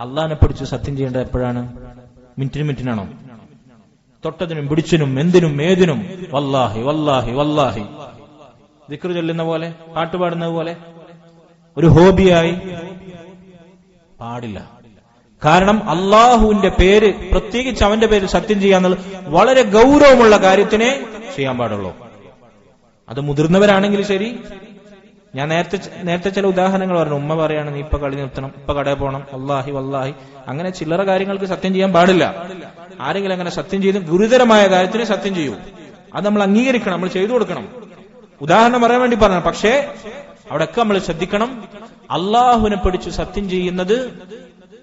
അള്ളാഹിനെ പിടിച്ച് സത്യം ചെയ്യേണ്ടത് എപ്പോഴാണ്? മിനിറ്റിന് മിനിറ്റിനാണോ? തൊട്ടതിനും പിടിച്ചിനും എന്തിനും ഏതിനും. വല്ലാഹി വല്ലാഹി വല്ലാഹി. ദിക്ർ ചൊല്ലുന്ന പോലെ പാട്ട് പാടുന്ന പോലെ. ഒരു ഹോബിയായി പാടില്ല. കാരണം അള്ളാഹുവിന്റെ പേര് പ്രത്യേകിച്ച് അവന്റെ പേര് സത്യം ചെയ്യാന്നുള്ളത് വളരെ ഗൗരവമുള്ള കാര്യത്തിനെ ചെയ്യാൻ പാടുള്ളൂ. അത് മുതിർന്നവരാണെങ്കിൽ ശരി ഞാൻ നേരത്തെ നേരത്തെ ചില ഉദാഹരണങ്ങൾ പറഞ്ഞു. ഉമ്മ പറയാണ് നീ ഇപ്പൊ കളി നിർത്തണം ഇപ്പൊ കടയിൽ പോകണം. അള്ളാഹി വല്ലാഹി. അങ്ങനെ ചില്ലറ കാര്യങ്ങൾക്ക് സത്യം ചെയ്യാൻ പാടില്ല. ആരെങ്കിലും അങ്ങനെ സത്യം ചെയ്ത് ഗുരുതരമായ കാര്യത്തിന് സത്യം ചെയ്യൂ. അത് നമ്മൾ അംഗീകരിക്കണം നമ്മൾ ചെയ്തു കൊടുക്കണം. ഉദാഹരണം പറയാൻ വേണ്ടി പറഞ്ഞു പക്ഷേ അവിടെയൊക്കെ നമ്മൾ ശ്രദ്ധിക്കണം. അള്ളാഹുവിനെ പിടിച്ച് സത്യം ചെയ്യുന്നത്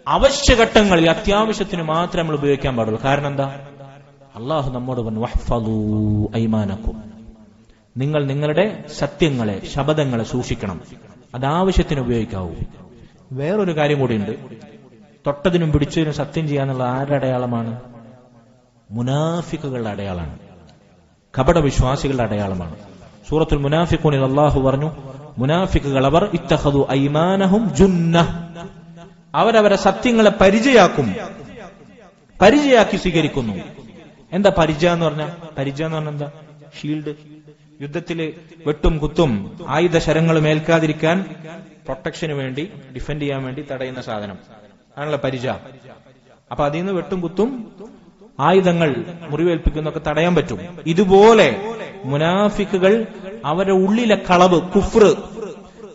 അവശ്യഘട്ടങ്ങളിൽ അത്യാവശ്യത്തിന് മാത്രമേ നമ്മൾ ഉപയോഗിക്കാൻ പാടുള്ളൂ. കാരണം എന്താ? അള്ളാഹു നമ്മോട് പറഞ്ഞു നിങ്ങൾ നിങ്ങളുടെ സത്യങ്ങളെ ശബദങ്ങളെ സൂക്ഷിക്കണം. അത് ആവശ്യത്തിന് ഉപയോഗിക്കാവൂ. വേറൊരു കാര്യം കൂടിയുണ്ട്. തൊട്ടതിനും പിടിച്ചതിനും സത്യം ചെയ്യാന്നുള്ള ആരുടെ അടയാളമാണ്? മുനാഫിക്കുകളുടെ അടയാളമാണ്. കപട വിശ്വാസികളുടെ അടയാളമാണ്. സൂറത്തുൽ മുനാഫിഖൂനിൽ അള്ളാഹു പറഞ്ഞു മുനാഫിക്കുകൾ അവർ ഇത്തഹദു ഐമാനഹും ജുന്ന അവരവരെ സത്യങ്ങളെ പരിചയാക്കും. പരിചയാക്കി സ്വീകരിക്കുന്നു. എന്താ പരിചയ എന്ന് പറഞ്ഞ? പരിചയ എന്ന് പറഞ്ഞ എന്താ? ഷീൽഡ്. യുദ്ധത്തിൽ വെട്ടും കുത്തും ആയുധ ശരങ്ങളും ഏൽക്കാതിരിക്കാൻ പ്രൊട്ടക്ഷന് വേണ്ടി ഡിഫെൻഡ് ചെയ്യാൻ വേണ്ടി തടയുന്ന സാധനം. ആണല്ലോ പരിച. അപ്പൊ അതിൽ നിന്ന് വെട്ടും കുത്തും ആയുധങ്ങൾ മുറിവേൽപ്പിക്കുന്നൊക്കെ തടയാൻ പറ്റും. ഇതുപോലെ മുനാഫിക്കുകൾ അവരുടെ ഉള്ളിലെ കളവ് കുഫ്ർ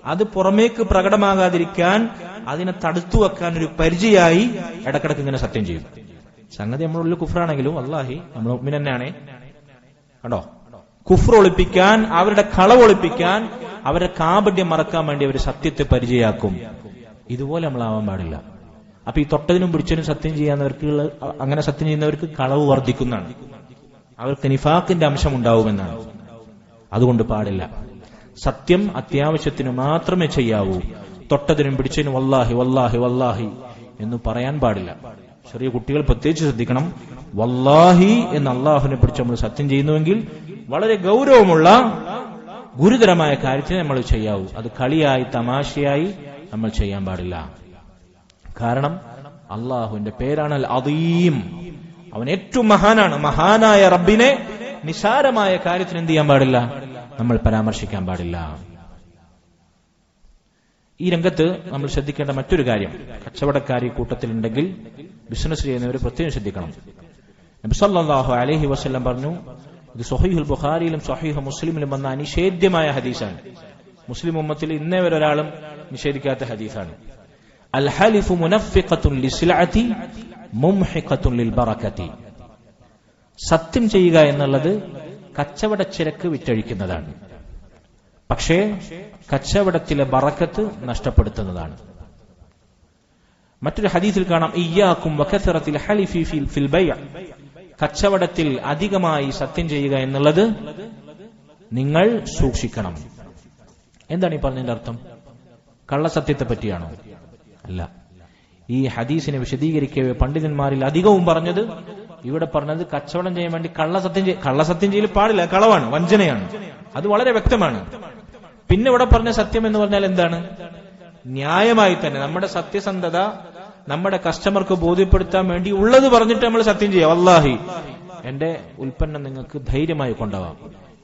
അത് പുറമേക്ക് പ്രകടമാകാതിരിക്കാൻ അതിനെ തടുത്തു വെക്കാൻ ഒരു പരിചയായി ഇടക്കിടക്ക് ഇങ്ങനെ സത്യം ചെയ്യും. സംഗതി നമ്മുടെ ഉള്ളിൽ കുഫ്രാണെങ്കിലും അള്ളാഹി നമ്മൾ ഉമ്മിൻ തന്നെയാണേ കണ്ടോ? കുഫ്ര ഒളിപ്പിക്കാൻ അവരുടെ കളവ് ഒളിപ്പിക്കാൻ അവരുടെ കാപട്യം മറക്കാൻ വേണ്ടി അവർ സത്യത്തെ പരിചയാക്കും. ഇതുപോലെ നമ്മൾ ആവാൻ പാടില്ല. അപ്പൊ ഈ തൊട്ടതിനും പിടിച്ചതിനും സത്യം ചെയ്യാന്നവർക്ക് അങ്ങനെ സത്യം ചെയ്യുന്നവർക്ക് കളവ് വർദ്ധിക്കുന്നതാണ്. അവർക്ക് നിഫാക്കിന്റെ അംശം ഉണ്ടാവുമെന്നാണ് അതുകൊണ്ട് പാടില്ല. സത്യം അത്യാവശ്യത്തിന് മാത്രമേ ചെയ്യാവൂ. തൊട്ടതിനും പിടിച്ചതിനും വല്ലാഹി വല്ലാഹി വല്ലാഹി എന്ന് പറയാൻ പാടില്ല. ചെറിയ കുട്ടികൾ പ്രത്യേകിച്ച് ശ്രദ്ധിക്കണം. വല്ലാഹി എന്ന് അള്ളാഹുവിനെ പിടിച്ച് നമ്മൾ സത്യം ചെയ്യുന്നുവെങ്കിൽ വളരെ ഗൗരവമുള്ള ഗുരുതരമായ കാര്യത്തിന് നമ്മൾ ചെയ്യാവൂ. അത് കളിയായി തമാശയായി നമ്മൾ ചെയ്യാൻ പാടില്ല. കാരണം അള്ളാഹുവിന്റെ പേരാണ് അദീം അവൻ ഏറ്റവും മഹാനാണ്. മഹാനായ റബ്ബിനെ നിസാരമായ കാര്യത്തിന് എന്ത് ചെയ്യാൻ പാടില്ല? നമ്മൾ പരാമർശിക്കാൻ പാടില്ല. ഈ രംഗത്ത് നമ്മൾ ശ്രദ്ധിക്കേണ്ട മറ്റൊരു കാര്യം. കച്ചവടക്കാരി കൂട്ടത്തിലുണ്ടെങ്കിൽ ബിസിനസ് ചെയ്യുന്നവർ പ്രത്യേകം ശ്രദ്ധിക്കണം. അലഹി വസ്ല്ലം പറഞ്ഞു ഇത് സൊഹീഹുൽ ബുഖാരിയിലും സൊഹീഹ് മുസ്ലിമിലും വന്ന അനിഷേധ്യമായ ഹദീസാണ്. മുസ്ലിം ഉമ്മത്തിൽ ഇന്നേ വരെ ഒരാളും നിഷേധിക്കാത്ത ഹദീസാണ്. അൽ ഹലിഫു മുനഫിഖത്തുൻ ലിസ്ലഅതി മുംഹിഖത്തുൻ ലിൽ ബറകതി സത്യം ചെയ്യുക എന്നുള്ളത് കച്ചവട ചിരക്ക് വിറ്റഴിക്കുന്നതാണ്. പക്ഷേ കച്ചവടത്തിലെ ബറക്കത്ത് നഷ്ടപ്പെടുത്തുന്നതാണ്. മറ്റൊരു ഹദീസിൽ കാണാം ഇയ്യാക്കും വകസറത്തിൽ ഹലിഫി ഫിൽ ബൈഅ. കച്ചവടത്തിൽ അധികമായി സത്യം ചെയ്യുക എന്നുള്ളത് നിങ്ങൾ സൂക്ഷിക്കണം. എന്താണ് ഈ പറഞ്ഞതിന്റെ അർത്ഥം? കള്ളസത്യത്തെ പറ്റിയാണോ? അല്ല. ഈ ഹദീസിനെ വിശദീകരിക്കവേ പണ്ഡിതന്മാരിൽ അധികവും പറഞ്ഞത് ഇവിടെ പറഞ്ഞത് കച്ചവടം ചെയ്യാൻ വേണ്ടി കള്ളസത്യം കള്ളസത്യം ചെയ്യൽ പാടില്ല. കളവാണ് വഞ്ചനയാണ്. അത് വളരെ വ്യക്തമാണ്. പിന്നെ ഇവിടെ പറഞ്ഞ സത്യം എന്ന് പറഞ്ഞാൽ എന്താണ്? ന്യായമായി തന്നെ നമ്മുടെ സത്യസന്ധത നമ്മുടെ കസ്റ്റമർക്ക് ബോധ്യപ്പെടുത്താൻ വേണ്ടി ഉള്ളത് പറഞ്ഞിട്ട് നമ്മൾ സത്യം ചെയ്യാം. വല്ലാഹി. എന്റെ ഉൽപ്പന്നം നിങ്ങൾക്ക് ധൈര്യമായി കൊണ്ടുപോകാം.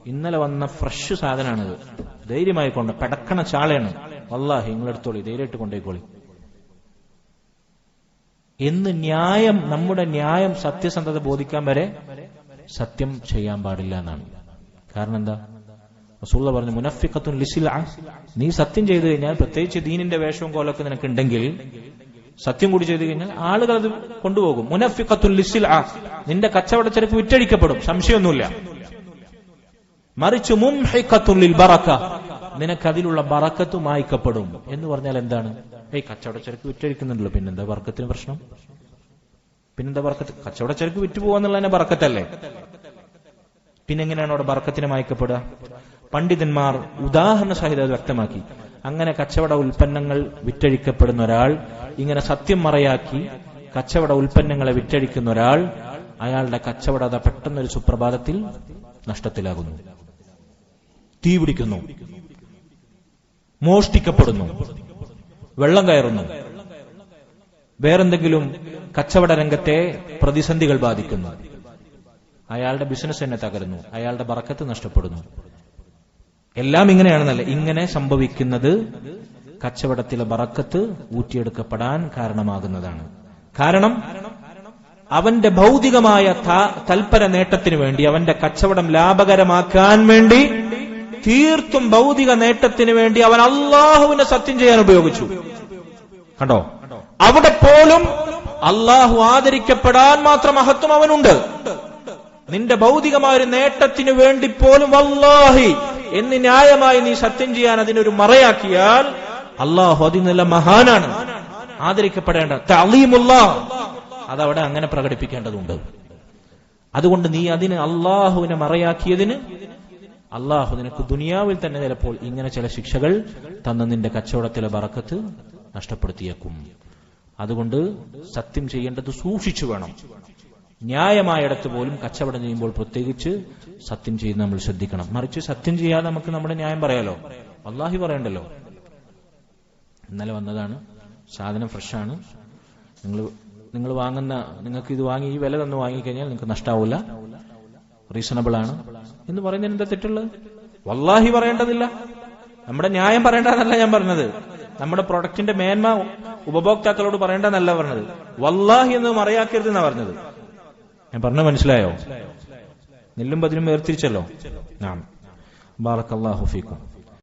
ഇന്നലെ വന്ന ഫ്രഷ് സാധനമാണിത് ധൈര്യമായി കൊണ്ട് പെടക്കണ ചാളയാണ്. വല്ലാഹി നിങ്ങളെടുത്തോളി ധൈര്യമായിട്ട് കൊണ്ടേക്കോളി എന്ന് ന്യായം നമ്മുടെ ന്യായം സത്യസന്ധത ബോധിക്കാൻ വരെ സത്യം ചെയ്യാൻ പാടില്ല എന്നാണ്. കാരണം എന്താ? റസൂള്ള പറഞ്ഞു മുനഫിഖത്തുൻ ലിസില. നീ സത്യം ചെയ്തു കഴിഞ്ഞാൽ പ്രത്യേകിച്ച് ദീനിന്റെ വേഷവും കോലൊക്കെ നിനക്ക് ഉണ്ടെങ്കിൽ സത്യം കൂടി ചെയ്തു കഴിഞ്ഞാൽ ആളുകൾ അത് കൊണ്ടുപോകും. മുനഫിക്കത്തുൽ ലിസിൽ നിന്റെ കച്ചവട കച്ചവടച്ചരക്ക് വിറ്റഴിക്കപ്പെടും. സംശയമൊന്നുമില്ല. മറിച്ച് മുംഹിഖത്തുൽ ബറക്ക. നിനക്ക് അതിലുള്ള ബറക്കത്ത് മായ്ക്കപ്പെടും. എന്ന് പറഞ്ഞാൽ എന്താണ്? ഏയ് കച്ചവടച്ചരക്ക് വിറ്റഴിക്കുന്നുണ്ടല്ലോ. പിന്നെന്താ ബർക്കത്തിന് പ്രശ്നം? പിന്നെന്താ ബർക്കത്ത് കച്ചവടച്ചരക്ക് വിറ്റ് പോവാന്നുള്ളതിനെ ബർക്കത്തല്ലേ പിന്നെങ്ങനെയാണ് അവിടെ ബർക്കത്തിന് മായ്ക്കപ്പെടുക? പണ്ഡിതന്മാർ ഉദാഹരണ സഹിതം വ്യക്തമാക്കി. അങ്ങനെ കച്ചവട ഉൽപ്പന്നങ്ങൾ വിറ്റഴിക്കപ്പെടുന്ന ഒരാൾ ഇങ്ങനെ സത്യം മറയാക്കി കച്ചവട ഉൽപ്പന്നങ്ങളെ വിറ്റഴിക്കുന്ന ഒരാൾ അയാളുടെ കച്ചവടത പെട്ടെന്നൊരു സുപ്രഭാതത്തിൽ നഷ്ടത്തിലാകുന്നു. തീ പിടിക്കുന്നു. മോഷ്ടിക്കപ്പെടുന്നു. വെള്ളം കയറുന്നു. വേറെന്തെങ്കിലും കച്ചവട രംഗത്തെ പ്രതിസന്ധികൾ ബാധിക്കുന്നു. അയാളുടെ ബിസിനസ് തന്നെ തകരുന്നു. അയാളുടെ ബറക്കത്ത് നഷ്ടപ്പെടുന്നു. എല്ലാം ഇങ്ങനെയാണെന്നല്ല. ഇങ്ങനെ സംഭവിക്കുന്നത് കച്ചവടത്തിലെ ബറക്കത്ത് ഊറ്റിയെടുക്കപ്പെടാൻ കാരണമാകുന്നതാണ്. കാരണം അവന്റെ ഭൗതികമായ തൽപര നേട്ടത്തിന് വേണ്ടി അവന്റെ കച്ചവടം ലാഭകരമാക്കാൻ വേണ്ടി തീർത്തും ഭൗതിക നേട്ടത്തിന് വേണ്ടി അവൻ അള്ളാഹുവിനെ സത്യം ചെയ്യാൻ ഉപയോഗിച്ചു. കണ്ടോ? അവിടെ പോലും അള്ളാഹു ആദരിക്കപ്പെടാൻ മാത്രം മഹത്വം അവനുണ്ട്. നിന്റെ ഭൗതികമായ ഒരു നേട്ടത്തിന് വേണ്ടി പോലും വല്ലാഹി എന്ന് ന്യായമായി നീ സത്യം ചെയ്യാൻ അതിനൊരു മറയാക്കിയാൽ അള്ളാഹു അതിൽ നല്ല മഹാനാണ്. ആദരിക്കപ്പെടേണ്ട. തളീമുള്ള അതവിടെ അങ്ങനെ പ്രകടിപ്പിക്കേണ്ടതുണ്ട്. അതുകൊണ്ട് നീ അതിന് അള്ളാഹുവിനെ മറയാക്കിയതിന് അള്ളാഹു നിനക്ക് ദുനിയാവിൽ തന്നെ ചിലപ്പോൾ ഇങ്ങനെ ചില ശിക്ഷകൾ തന്ന നിന്റെ കച്ചവടത്തിലെ വറക്കത്ത് നഷ്ടപ്പെടുത്തിയേക്കും. അതുകൊണ്ട് സത്യം ചെയ്യേണ്ടത് സൂക്ഷിച്ചു വേണം. ന്യായമായിടത്ത് പോലും കച്ചവടം ചെയ്യുമ്പോൾ പ്രത്യേകിച്ച് സത്യം ചെയ്യുന്ന നമ്മൾ ശ്രദ്ധിക്കണം. മറിച്ച് സത്യം ചെയ്യാതെ നമുക്ക് നമ്മുടെ ന്യായം പറയാലോ? അള്ളാഹി പറയണ്ടല്ലോ. ഇന്നലെ വന്നതാണ്. സാധനം ഫ്രഷാണ്. നിങ്ങൾ നിങ്ങൾ വാങ്ങുന്ന നിങ്ങൾക്ക് ഇത് വാങ്ങി ഈ വില തന്നു വാങ്ങിക്കഴിഞ്ഞാൽ നിങ്ങൾക്ക് നഷ്ടാവില്ല റീസണബിൾ ആണ് എന്ന് പറയുന്നതിന് എന്താ തെറ്റുള്ളത്? വല്ലാഹി പറയേണ്ടതില്ല. നമ്മുടെ ന്യായം പറയേണ്ടതല്ല ഞാൻ പറഞ്ഞത്. നമ്മുടെ പ്രൊഡക്റ്റിന്റെ മേന്മ ഉപഭോക്താക്കളോട് പറയേണ്ടതല്ല പറഞ്ഞത്. വല്ലാഹി എന്ന് മറയാക്കരുത് എന്നാ പറഞ്ഞത്. ഞാൻ പറഞ്ഞ മനസ്സിലായോ? നെല്ലും പതിനും വേർതിരിച്ചല്ലോ. നാം. ബാറക്കല്ലാഹു ഫീക്കും.